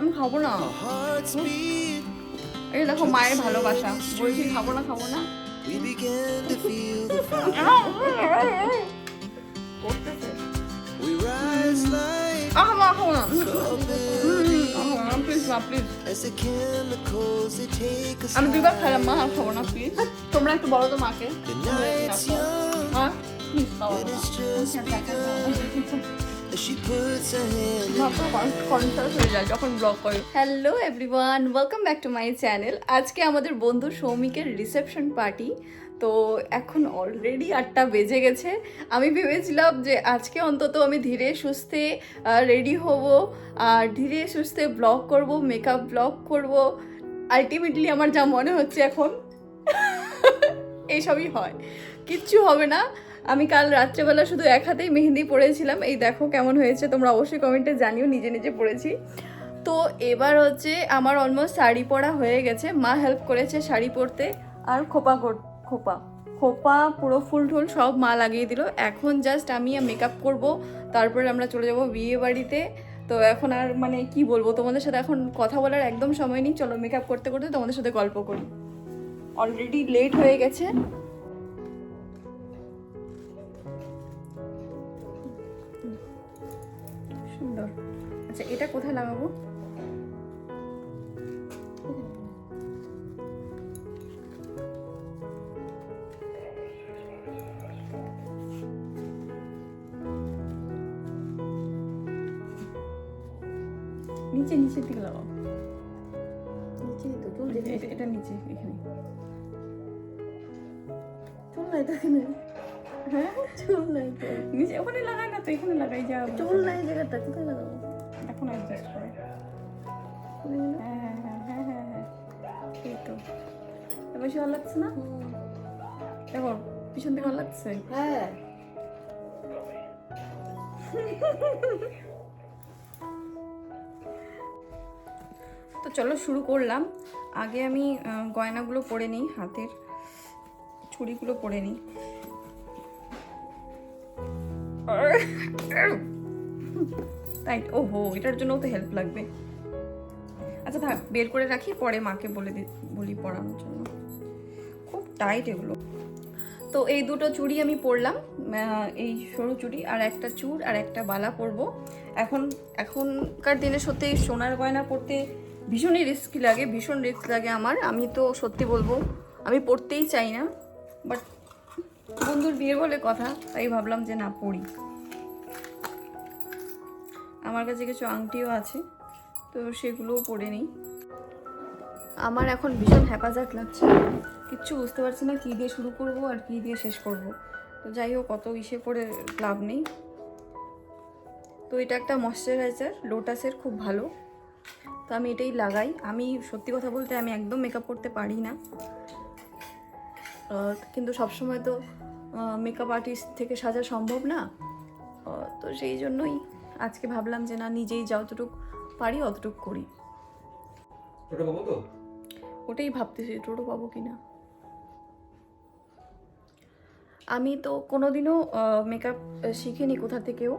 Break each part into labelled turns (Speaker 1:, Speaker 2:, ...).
Speaker 1: আমি খাব না এই দেখো মায়ের ভালোবাসা বলছি খাব না খাব না আমি দুবার খেলাম মা খাব না তোমরা একটু বলো তো মাকে মা হয়ে hello everyone welcome back to my channel আজকে আমাদের বন্ধু সৌমিকের রিসেপশন পার্টি তো এখন অলরেডি আটটা বেজে গেছে। আমি ভেবেছিলাম যে আজকে অন্তত আমি ধীরে সুস্থে রেডি হব আর ধীরে সুস্থে ব্লগ করব মেকআপ ব্লগ করব। আলটিমেটলি আমার যা মনে হচ্ছে এখন এইসবই হয়। কিচ্ছু হবে না। আমি কাল রাত্রেবেলা শুধু এক হাতেই মেহেন্দি পরেছিলাম। এই দেখো কেমন হয়েছে, তোমরা অবশ্যই কমেন্টে জানিও, নিজে নিজে পড়েছি তো এবার হচ্ছে আমার অলমোস্ট শাড়ি পরা হয়ে গেছে। মা হেল্প করেছে শাড়ি পরতে আর খোপা খোপা খোপা, পুরো ফুল টুল সব মা লাগিয়ে দিল। এখন জাস্ট আমি মেকআপ করব, তারপরে আমরা চলে যাব বিয়ে বাড়িতে। তো এখন আর মানে কি বলব, তোমাদের সাথে এখন কথা বলার একদম সময় নেই। চলো মেকআপ করতে করতে তোমাদের সাথে গল্প করি। অলরেডি লেট হয়ে গেছে। সুন্দর। আচ্ছা এটা কোথায় লাগাবো? নিচে নিচের দিকে লাগাও।
Speaker 2: নিচে তো চুল
Speaker 1: এটা এটা- এটা নিচে এখানে।
Speaker 2: চুল নাই তো এখানে।
Speaker 1: হ্যাঁ
Speaker 2: চুল নাই তো।
Speaker 1: নিচে ওখানে লাগাই না তো এখানে লাগাই যা
Speaker 2: চুল নাই জায়গাটা কোথায় লাগাবো?
Speaker 1: এখন অ্যাডজাস্ট করে। হ্যাঁ হ্যাঁ হ্যাঁ হ্যাঁ হ্যাঁ। এই তো। এবার ভালো লাগছে না? দেখো পিছন থেকে ভালো লাগছে?
Speaker 2: হ্যাঁ।
Speaker 1: তো চলো শুরু করলাম। আগে আমি গয়নাগুলো পরে নিই হাতের ছুরিগুলো পরে নিই। তাই, ওহো, এটার জন্য তো হেল্প লাগবে। আচ্ছা থাক, বের করে রাখি, পরে মাকে বলে দি, বলি পড়ানোর জন্য। খুব টাইট এগুলো। তো এই দুটো চুড়ি আমি পরলাম এই সরু চুড়ি, আর একটা চূড় আর একটা বালা পরবো। এখন, এখনকার দিনে সত্যি সোনার গয়না পরতে ভীষণই রিস্কি লাগে, ভীষণ রিস্ক লাগে আমার। আমি তো সত্যি বলব, আমি পড়তেই চাই না বাট বন্ধুর বিয়ে বলে কথা, তাই ভাবলাম যে না, পড়ি। আমার কাছে কিছু আংটিও আছে, তো সেগুলোও পরে নিই। আমার এখন ভীষণ হ্যাপাজাট লাগছে। কিচ্ছু বুঝতে পারছি না, কী দিয়ে শুরু করব আর কী দিয়ে শেষ করব। তো যাই হোক কত ইসে করে লাভ নেই। তো এটা একটা ময়শ্চারাইজার, লোটাসের খুব ভালো। তো আমি এটাই লাগাই। আমি সত্যি কথা বলতে আমি একদম মেকআপ করতে পারি না। কিন্তু সবসময় তো মেকআপ আর্টিস্ট থেকে সাজা সম্ভব না। তো সেই জন্যই আজকে ভাবলাম যে না নিজেই যতটুকু পারি অতটুকু করি। ওটাই ভাবতেছি টোটো পাবো কি না আমি তো কোনোদিনও মেকআপ শিখিনি কোথা থেকেও।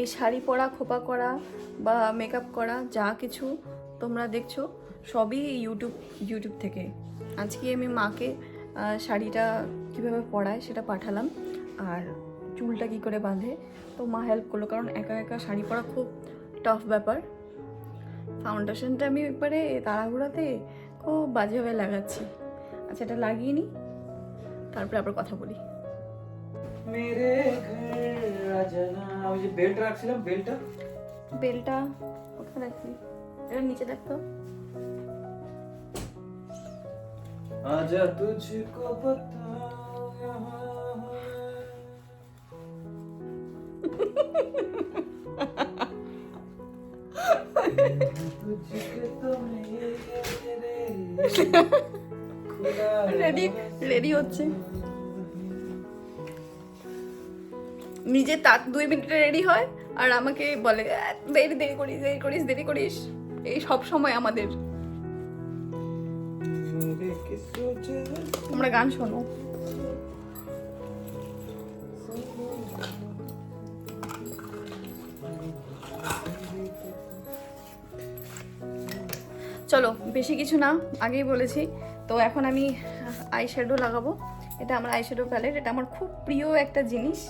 Speaker 1: এই শাড়ি পরা খোপা করা বা মেকআপ করা যা কিছু তোমরা দেখছ সবই ইউটিউব ইউটিউব থেকে। আজকে আমি মাকে শাড়িটা কীভাবে পরায় সেটা পাঠালাম। আর চুলটা কী করে বাঁধে তো মা হেল্প করল কারণ একা একা শাড়ি পরা খুব টাফ ব্যাপার। ফাউন্ডেশনটা আমি একবারে তাড়াহুড়াতে খুব বাজেভাবে লাগাচ্ছি। আচ্ছা এটা লাগিয়ে নিই তারপরে আবার কথা বলি।
Speaker 3: মেরে ঘর রাজানা ওই যে বেল্ট রাখছিলাম বেল্টটা
Speaker 1: বেলটা কোথায় এটা নিচে দেখতো
Speaker 3: आजा तुझको बताओ यहाँ है तुझके तो मेरे खुदा
Speaker 1: রেডি রেডি হচ্ছে নিজে তার দুই মিনিটে রেডি হয় আর আমাকে বলে "আহ, দেরি দেরি করিস দেরি করিস দেরি করিস এই সব সময় আমাদের
Speaker 3: मेरे किस वजह
Speaker 1: তোমরা গান শোনো।
Speaker 3: চলো, বেশি কিছু না, আগেই বলেছি। তো এখন আমি আই শ্যাডো লাগাবো। এটা আমার আই শ্যাডো প্যালেট এটা আমার খুব প্রিয় একটা জিনিস।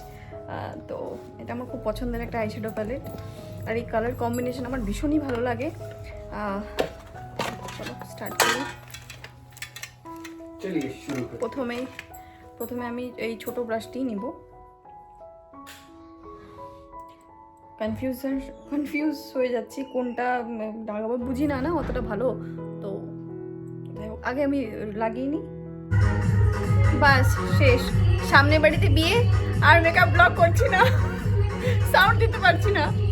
Speaker 3: তো এটা আমার খুব পছন্দের একটা আই শ্যাডো প্যালেট আর এই কালার কম্বিনেশন আমার ভীষণই ভালো লাগে। চলো স্টার্ট করি। প্রথমেই, প্রথমে আমি এই ছোট ব্রাশটি নিব। কনফিউজন কনফিউজ হয়ে যাচ্ছি, কোনটা লাগাবো বুঝি না না, অতটা ভালো। তো আগে আমি লাগিয়ে নিই। বাস, শেষ। সামনে বাড়িতে বিয়ে আর মেকআপ ব্লক করছি না। সাউন্ড দিতে পারছি না।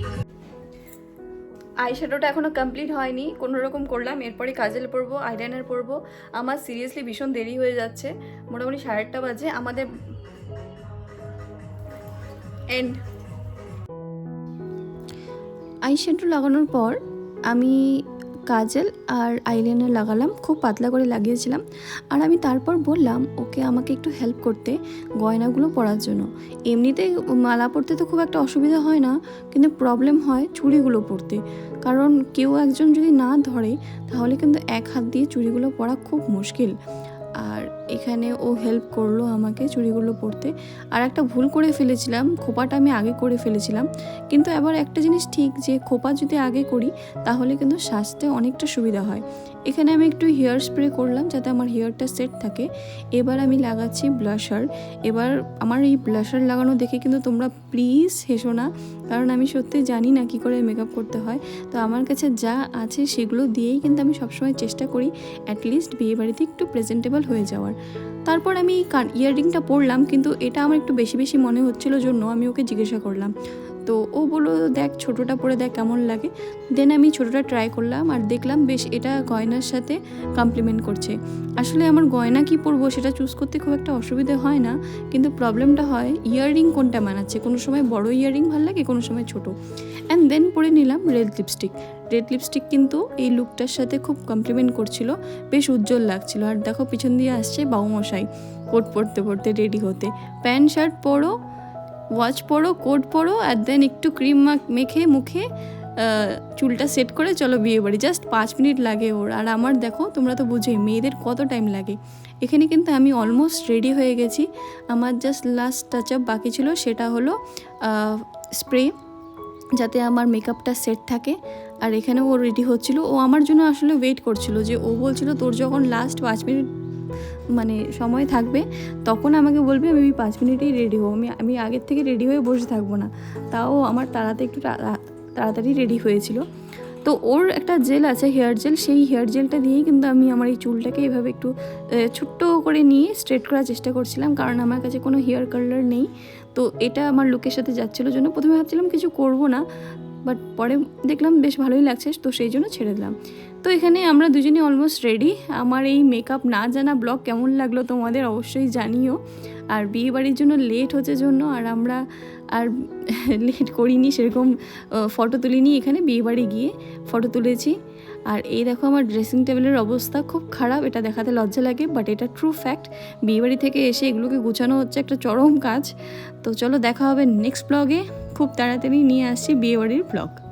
Speaker 3: আই শ্যাডোটা এখনও কমপ্লিট হয়নি। কোনো রকম করলাম, এরপরে কাজল পরবো আইলাইনার পরবো আমার সিরিয়াসলি ভীষণ দেরি হয়ে যাচ্ছে। মোটামুটি সাড়ে আটটা বাজে। আমাদের এন্ড
Speaker 1: আই শ্যাডো লাগানোর পর আমি কাজল আর আইলাইনার লাগালাম, খুব পাতলা করে লাগিয়েছিলাম। আর আমি তারপর বললাম, ওকে আমাকে একটু হেল্প করতে গয়নাগুলো পরার জন্য। এমনিতে মালা পরতে তো খুব একটা অসুবিধা হয় না, কিন্তু প্রবলেম হয় চুড়িগুলো পরতে। কারণ কেউ একজন যদি না ধরে, তাহলে কিন্তু এক হাত দিয়ে চুড়িগুলো পরা খুব মুশকিল। আর এখানে ও হেল্প করল আমাকে চুড়িগুলো পরতে। আর একটা ভুল করে ফেলেছিলাম, খোপাটা আমি আগে করে ফেলেছিলাম। কিন্তু এবার একটা জিনিস ঠিক যে খোপা যদি আগে করি, তাহলে কিন্তু সাজতে অনেকটা সুবিধা হয়। এখানে আমি একটু হেয়ার স্প্রে করলাম যাতে আমার হেয়ারটা সেট থাকে। এবার আমি লাগাচ্ছি ব্লাশার। এবার আমার এই ব্লাশার লাগানো দেখে কিন্তু তোমরা প্লিজ হেসো না, কারণ আমি সত্যি জানি না কী করে মেকআপ করতে হয়। তো আমার কাছে যা আছে সেগুলো দিয়েই কিন্তু আমি সবসময় চেষ্টা করি অ্যাটলিস্ট বিয়েবাড়িতে একটু প্রেজেন্টেবল হয়ে যাওয়ার। তারপর আমি কান ইয়াররিংটা পরলাম, কিন্তু এটা আমার একটু বেশি বেশি মনে হচ্ছিল জন্য আমি ওকে জিজ্ঞাসা করলাম। তো ও বলল, দেখ, ছোটোটা পরে দেখ কেমন লাগে। দেন আমি ছোটোটা ট্রাই করলাম আর দেখলাম, বেশ, এটা গয়নার সাথে কমপ্লিমেন্ট করছে। আসলে আমার গয়না কি পরবো সেটা চুজ করতে খুব একটা অসুবিধে হয় না, কিন্তু প্রবলেমটা হয় ইয়াররিং কোনটা মানাচ্ছে কোনো সময় বড় ইয়াররিং ভালো লাগে, কোনো সময় ছোট। অ্যান্ড দেন পরে নিলাম রেড লিপস্টিক রেড লিপস্টিক কিন্তু এই লুকটার সাথে খুব কমপ্লিমেন্ট করছিল, বেশ উজ্জ্বল লাগছিল। আর দেখো, পিছন দিয়ে আসছে বাউমশাই, কোট পরতে পরতে রেডি হতে। প্যান্ট শার্ট পরো ওয়াচ পরো কোট পরো আর দেন একটু ক্রিম মেখে, মুখে চুলটা সেট করে চলো বিয়ে বাড়ি। জাস্ট পাঁচ মিনিট লাগে ওর। আর আমার দেখো, তোমরা তো বুঝোই, মেয়েদের কত টাইম লাগে। এখানে কিন্তু আমি অলমোস্ট রেডি হয়ে গেছি। আমার জাস্ট লাস্ট টাচ আপ বাকি ছিল, সেটা হলো স্প্রে যাতে আমার মেকআপটা সেট থাকে। আর এখানে ও রেডি হচ্ছিল। ও আমার জন্য আসলে ওয়েট করছিল যে ও বলছিল, তোর যখন লাস্ট পাঁচ মিনিট মানে সময় থাকবে, তখন আমাকে বলবে, আমি পাঁচ মিনিটেই রেডি হব। আমি আমি আগের থেকে রেডি হয়ে বসে থাকব না। তাও আমার তাড়াতে একটু তাড়াতাড়ি রেডি হয়েছিল। তো ওর একটা জেল আছে হেয়ার জেল সেই হেয়ার জেলটা দিয়েই কিন্তু আমি আমার এই চুলটাকে এভাবে একটু ছোট্ট করে নিয়ে স্ট্রেট করার চেষ্টা করছিলাম, কারণ আমার কাছে কোনো হেয়ার কালার নেই। তো এটা আমার লুকের সাথে যাচ্ছিল জন্য প্রথমে ভাবছিলাম কিছু করব না। বাট পরে দেখলাম বেশ ভালোই লাগছে, তো সেই জন্য ছেড়ে দিলাম। তো এখানে আমরা দুজনে অলমোস্ট রেডি আমার এই মেকআপ না জানা ব্লগ কেমন লাগল তোমাদের অবশ্যই জানিও। আর বিয়ে বাড়ির জন্য লেট হচ্ছে জন্য আর আমরা আর লেট করিনি সেরকম ফটো তুলিনি এখানে বিয়ে বাড়ি গিয়ে ফটো তুলেছি। আর এই দেখো আমার ড্রেসিং টেবিলের অবস্থা খুব খারাপ, এটা দেখাতে লজ্জা লাগে বাট এটা ট্রু ফ্যাক্ট বিয়েবাড়ি থেকে এসে এগুলোকে গুছানো হচ্ছে একটা চরম কাজ। তো চলো দেখা হবে নেক্সট ব্লগে খুব তাড়াতাড়ি নিয়ে আসছি বিয়েবাড়ির ব্লগ।